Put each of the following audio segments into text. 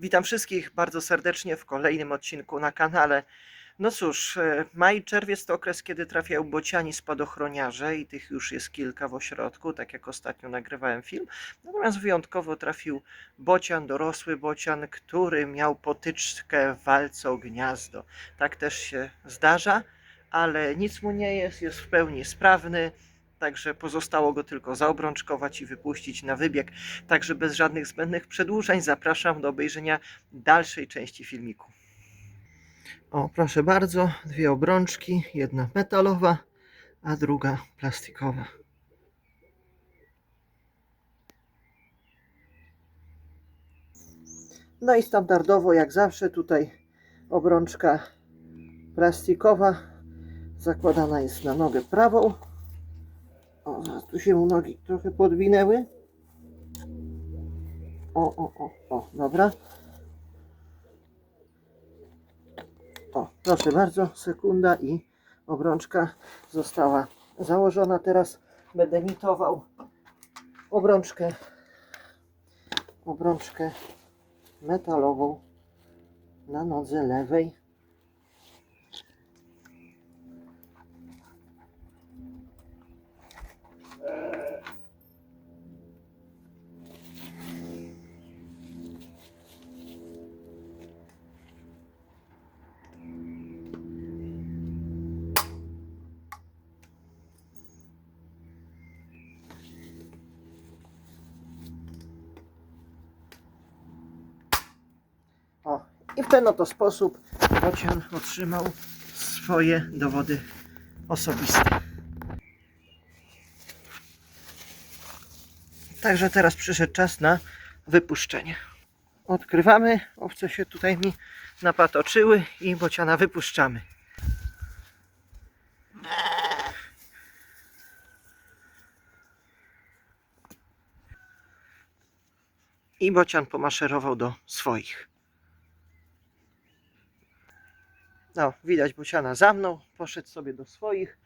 Witam wszystkich bardzo serdecznie w kolejnym odcinku na kanale. No cóż, e, maj czerwiec to okres, kiedy trafiają bociani spadochroniarze i tych już jest kilka w ośrodku, tak jak ostatnio nagrywałem film. Natomiast wyjątkowo trafił bocian, dorosły bocian, który miał potyczkę w walce o gniazdo. Tak też się zdarza, ale nic mu nie jest, jest w pełni sprawny. Także pozostało go tylko zaobrączkować i wypuścić na wybieg. Także bez żadnych zbędnych przedłużeń zapraszam do obejrzenia dalszej części filmiku. O, proszę bardzo, dwie obrączki, jedna metalowa, a druga plastikowa. No i standardowo, jak zawsze, tutaj obrączka plastikowa zakładana jest na nogę prawą. O, zaraz tu się mu nogi trochę podwinęły. O, o, o, o, dobra. O, proszę bardzo, sekunda i obrączka została założona. Teraz będę emitował obrączkę, obrączkę metalową na nodze lewej. Ten oto sposób bocian otrzymał swoje dowody osobiste. Także teraz przyszedł czas na wypuszczenie. Odkrywamy, owce się tutaj mi napatoczyły i bociana wypuszczamy. I bocian pomaszerował do swoich. No, widać bociana za mną, poszedł sobie do swoich,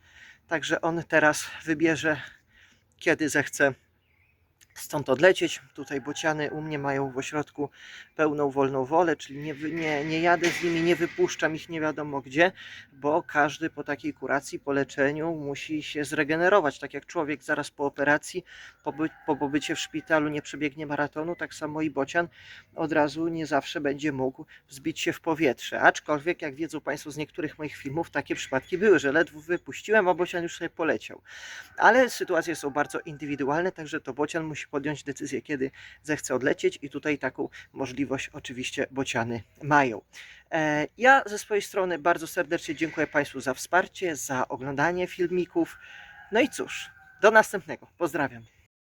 także on teraz wybierze, kiedy zechce stąd odlecieć. Tutaj bociany u mnie mają w ośrodku pełną wolną wolę, czyli nie, nie, nie jadę z nimi, nie wypuszczam ich nie wiadomo gdzie, bo każdy po takiej kuracji, po leczeniu musi się zregenerować. Tak jak człowiek zaraz po operacji, po, by, po pobycie w szpitalu nie przebiegnie maratonu, tak samo i bocian od razu nie zawsze będzie mógł wzbić się w powietrze. Aczkolwiek, jak wiedzą Państwo z niektórych moich filmów, takie przypadki były, że ledwo wypuściłem, a bocian już sobie poleciał. Ale sytuacje są bardzo indywidualne, także to bocian musi podjąć decyzję, kiedy zechce odlecieć i tutaj taką możliwość oczywiście bociany mają. E, Ja ze swojej strony bardzo serdecznie dziękuję Państwu za wsparcie, za oglądanie filmików. No i cóż, do następnego. Pozdrawiam.